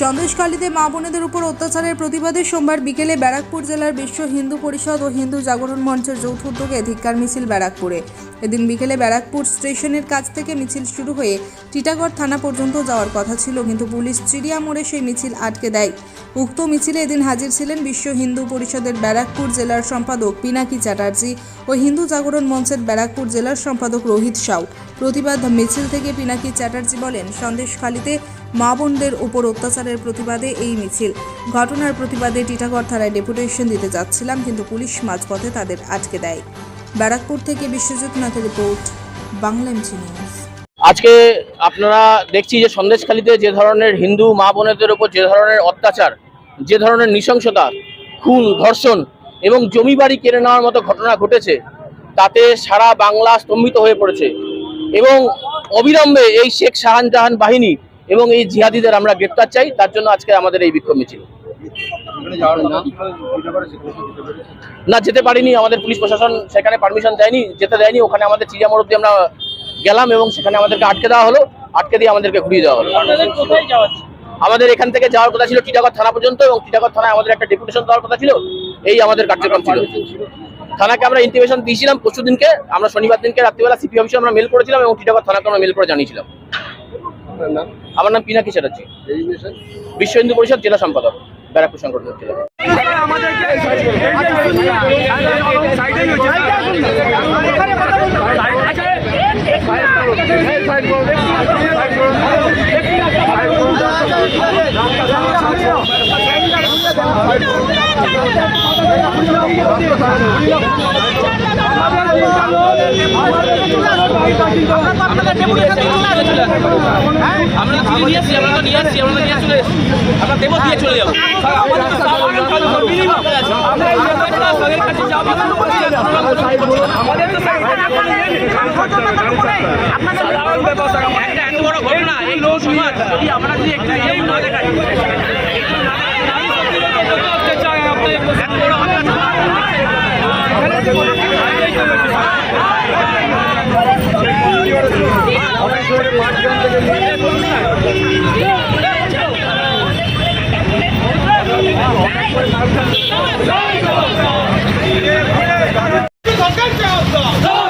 সন্দেশখালীতে মা বোনেদের উপর অত্যাচারের প্রতিবাদে সোমবার বিকেলে ব্যারাকপুর জেলার বিশ্ব হিন্দু পরিষদ ও হিন্দু জাগরণ মঞ্চের যৌথ উদ্যোগে ধিক্কার মিছিল ব্যারাকপুরে। এদিন বিকেলে ব্যারাকপুর স্টেশনের কাছ থেকে মিছিল শুরু হয়ে টিটাগড় থানা পর্যন্ত যাওয়ার কথা ছিল, কিন্তু পুলিশ চিড়িয়া মোড়ে সেই মিছিল আটকে দেয়। উক্ত মিছিলে এদিন হাজির ছিলেন বিশ্ব হিন্দু পরিষদের ব্যারাকপুর জেলার সম্পাদক পিনাকি চ্যাটার্জি ও হিন্দু জাগরণ মঞ্চের ব্যারাকপুর জেলার সম্পাদক রোহিত সাউ। প্রতিবাদ মিছিল থেকে পিনাকি চ্যাটার্জি বলেন, সন্দেশখালীতে মা বোনদের উপর অত্যাচারের প্রতিবাদে এই মিছিল। ঘটনার প্রতিবাদে টিটাগড় থানায় ডেপুটেশন দিতে যাচ্ছিলাম, কিন্তু পুলিশ মাঝপথে তাদের আটকে দেয়। ব্যারাকপুর থেকে বিশ্বজিৎ নাথের রিপোর্ট, বাংলা এমসি নিউজ। আজকে আপনারা দেখছি যে সন্দেশখালীতে যে ধরনের হিন্দু মা বোনেদের উপর যে ধরনের অত্যাচার, যে ধরনের নৃশংসতা, খুন, ধর্ষণ এবং জমি বাড়ি কেড়ে নেওয়ার মতো ঘটনা ঘটেছে, তাতে সারা বাংলা স্তম্ভিত হয়ে পড়েছে। এবং অবিলম্বে এই শেখ শাহজাহান বাহিনী এবং এই জিহাদিদের আমরা গ্রেপ্তার চাই, তার জন্য আজকে আমাদের এই বিক্ষোভ মিছিল। না, যেতে পারিনি, আমাদের পুলিশ প্রশাসন সেখানে পারমিশন দেয়নি, যেতে দেয়নি, ওখানে আমাদের চিড়িয়ামোড় অব্দি আমরা গেলাম এবং সেখানে আমাদেরকে আটকে দেওয়া হলো, আটকে দিয়ে আমাদেরকে ঘুরিয়ে দেওয়া হলো। আমাদের এখান থেকে যাওয়ার কথা ছিল টিটাগড় থানা পর্যন্ত এবং টিটাগড় থানায় আমাদের একটা ডেপুটেশন দেওয়ার কথা ছিল, এই আমাদের কার্যক্রম ছিল। থানাকে আমরা ইন্টিমেশন দিয়েছিলাম পরশু দিনকে আমরা শনিবার দিনকে রাত্রিবেলা সিপি অফিসে আমরা মেল করেছিলাম এবং টিটাগড় থানাকে আমরা মেল করে জানিয়েছিলাম। আমার নাম পিনাকি চ্যাটার্জি। বিশ্ব হিন্দু পরিষদ জেলা সম্পাদক ব্যারাকপুর সংগঠন জেলা। আমরা তো নিয়ে আসছি আমরা তো নিয়ে আসছি আমরা নিয়ে চলে এসেছি আমরা দেবো দিয়ে চলে যাব আমাদের তো একটা এত বড় ঘটনা এই লোক সমাজ যদি আমরা যদি একটু এই না দেখাই 六六七走